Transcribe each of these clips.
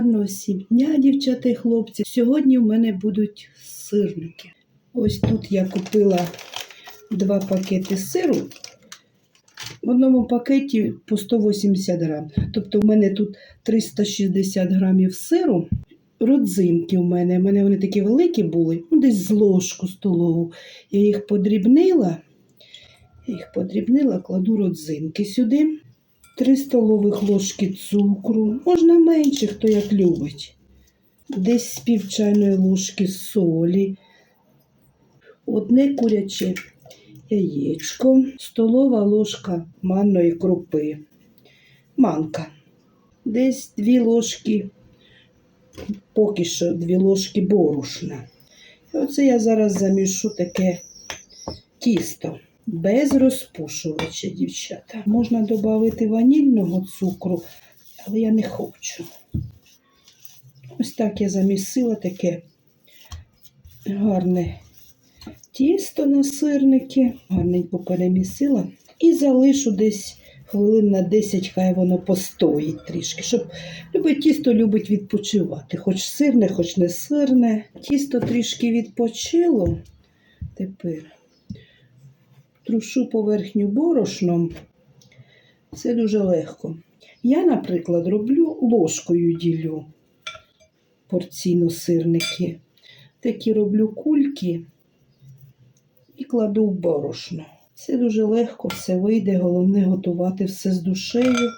Гарного всім дня, дівчата і хлопці. Сьогодні в мене будуть сирники. Ось тут я купила два пакети сиру. В одному пакеті по 180 грам. Тобто в мене тут 360 грамів сиру. Родзинки у мене. У мене вони такі великі були, ну, десь з ложку столову. Я їх подрібнила. Я їх подрібнила, кладу родзинки сюди. 3 столових ложки цукру. Можна менше, хто як любить. Десь з пів чайної ложки солі. Одне куряче яєчко, столова ложка манної крупи. Манка. Десь дві ложки, поки що дві ложки борошна. І оце я зараз замішу таке тісто. Без розпушувача, дівчата. Можна додати ванільного цукру, але я не хочу. Ось так я замісила таке гарне тісто на сирники, гарненько перемісила. І залишу десь хвилин на 10, хай воно постоїть трішки. Щоб любе тісто любить відпочивати. Хоч сирне, хоч не сирне. Тісто трішки відпочило. Тепер трушу поверхню борошном. Це дуже легко. Я, наприклад, роблю ложкою ділю порційно сирники. Такі роблю кульки і кладу в борошно. Це дуже легко, все вийде. Головне готувати все з душею.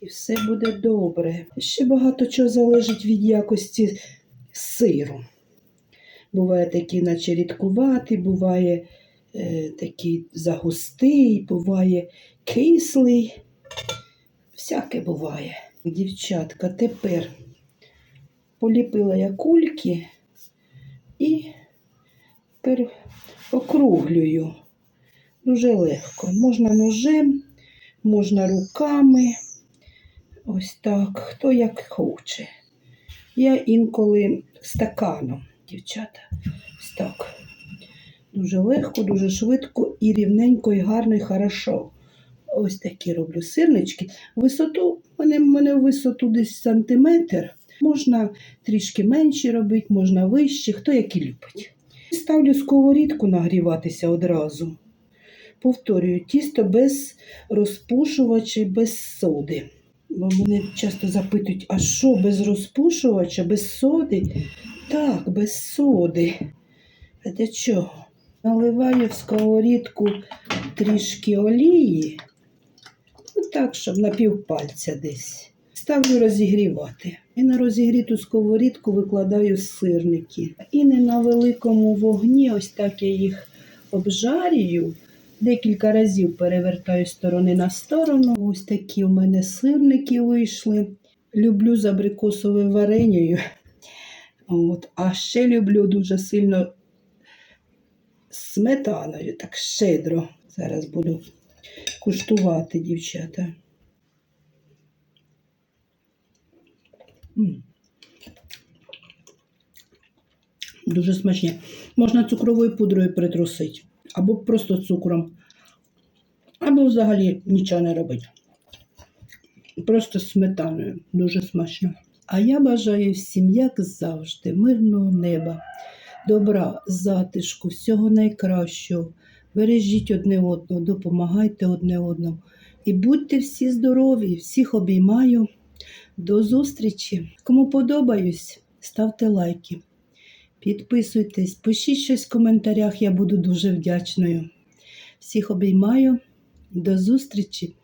І все буде добре. Ще багато чого залежить від якості сиру. Буває такий, наче рідкуватий, буває такий загустий, буває кислий. Всяке буває. Дівчатка, тепер поліпила я кульки і тепер округлюю. Дуже легко. Можна ножем, можна руками. Ось так, хто як хоче. Я інколи стаканом, дівчата. Ось так. Дуже легко, дуже швидко і рівненько, і гарно, і хорошо. Ось такі роблю сирнички. Висоту, в мене, висоту десь сантиметр. Можна трішки менші робити, можна вищі, хто як і любить. Ставлю сковорідку нагріватися одразу. Повторюю, тісто без розпушувача, без соди. Бо мене часто запитують, а що без розпушувача, без соди? Так, без соди. А для чого? Наливаю в сковорідку трішки олії, ну так, щоб на півпальця десь. Ставлю розігрівати. І на розігріту сковорідку викладаю сирники. І не на великому вогні, ось так я їх обжарюю. Декілька разів перевертаю сторони на сторону. Ось такі у мене сирники вийшли. Люблю з абрикосовою вареньою. От. А ще люблю дуже сильно сметаною, так щедро. Зараз буду куштувати, дівчата. Дуже смачні. Можна цукровою пудрою притрусити. Або просто цукром. Або взагалі нічого не робити. Просто сметаною. Дуже смачно. А я бажаю всім, як завжди, мирного неба, добра, затишку, всього найкращого. Бережіть одне одного, допомагайте одне одному. І будьте всі здорові, всіх обіймаю. До зустрічі! Кому подобаюсь, ставте лайки. Підписуйтесь, пишіть щось в коментарях, я буду дуже вдячною. Всіх обіймаю. До зустрічі!